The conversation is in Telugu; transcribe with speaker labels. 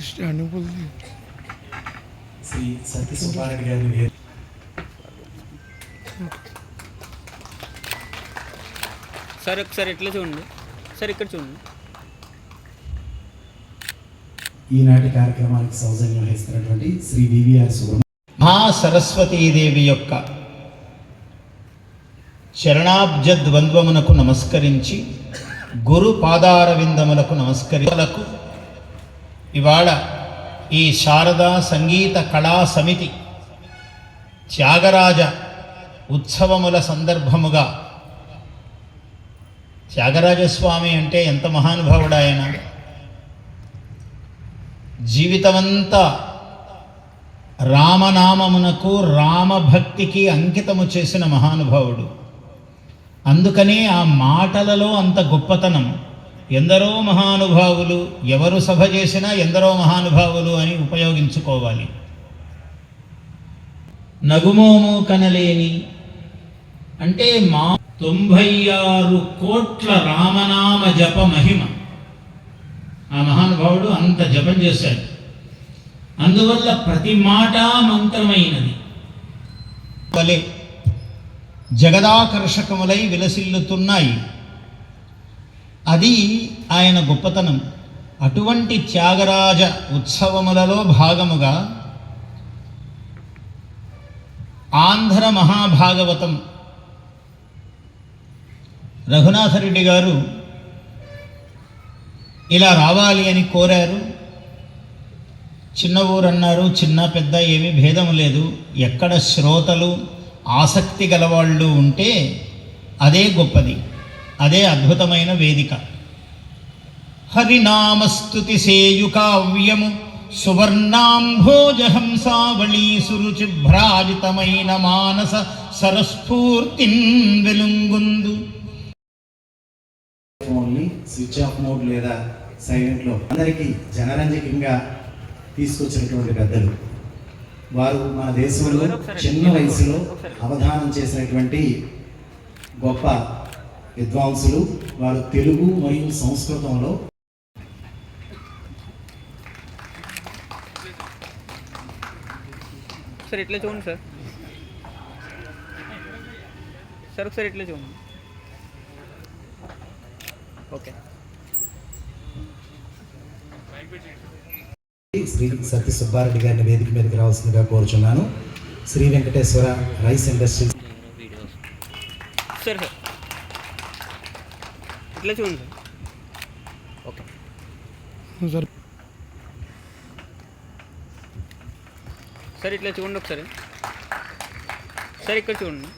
Speaker 1: శ్రీ గారిని వే-
Speaker 2: సార్ ఒకసారి ఎట్లా చూడండి? సార్ ఇక్కడ చూడండి.
Speaker 1: ఈనాటి కార్యక్రమానికి సౌజన్యం వహిస్తున్నటువంటి శ్రీ వివిఆర్ సుబ్రహ్మణ్యం
Speaker 3: మా సరస్వతీదేవి యొక్క చరణాబ్జ ద్వంద్వమునకు నమస్కరించి గురు పాదార విందములకు నమస్కరిలకు ఇవాళ ఈ శారదా సంగీత కళా సమితి త్యాగరాజ ఉత్సవముల సందర్భముగా త్యాగరాజస్వామి అంటే ఎంత మహానుభావుడు ఆయన? జీవితమంతా రామనామమునకు రామభక్తికి అంకితము చేసిన మహానుభావుడు. అందుకనే ఆ మాటలలో అంత గొప్పతనం. ఎందరో మహానుభావులు ఎవరు సభ చేసినా ఎందరో మహానుభావులు అని ఉపయోగించుకోవాలి. నగుమోము కనలేని అంటే మా తొంభై ఆరు కోట్ల రామనామ జప మహిమ. ఆ మహానుభావుడు అంత జపం చేశాడు. అందువల్ల ప్రతి మాట మంత్రమైనది. వలె జగదాకర్షకములై విలసిల్లుతున్నాయి. అది ఆయన గొప్పతనం. అటువంటి త్యాగరాజ ఉత్సవములలో భాగముగా ఆంధ్ర మహాభాగవతం రఘునాథరెడ్డి గారు ఇలా రావాలి అని కోరారు. చిన్న ఊరు అన్నారు చిన్న పెద్ద ఏమీ భేదం లేదు. ఎక్కడ శ్రోతలు ఆసక్తి గలవాళ్ళు ఉంటే అదే గొప్పది. అదే అద్భుతమైన వేదిక. హరినామస్తుతి సేయు కావ్యము సువర్ణాంభోజహంసావళీ సురుచిభ్రాజితమైన మానస సరస్ఫూర్తిన్ వెలుంగుందు.
Speaker 1: ఫోన్ని స్విచ్ ఆఫ్ మోడ్ లేదా సైలెంట్లో అందరికీ జనరంజకంగా తీసుకొచ్చినటువంటి పెద్దలు. వారు మన దేశంలో చిన్న వయసులో అవధానం చేసినటువంటి గొప్ప విద్వాంసులు వారు తెలుగు మరియు సంస్కృతంలో
Speaker 2: సార్ ఇట్లా చూడండి సార్. సార్ ఒకసారి ఇట్లా చూడండి. ఓకే.
Speaker 1: శ్రీ సత్య సుబ్బారెడ్డి గారిని వేదిక మీదకి రావాల్సిందిగా కోరుచున్నాను. Shri Venkateswara rice industries
Speaker 2: sir sir. ఇట్లా చూడండి. Sir okay.
Speaker 4: సార్.
Speaker 2: సార్ ఇట్లా చూడండి ఒకసారి. సార్ ఇక్కడ చూడండి.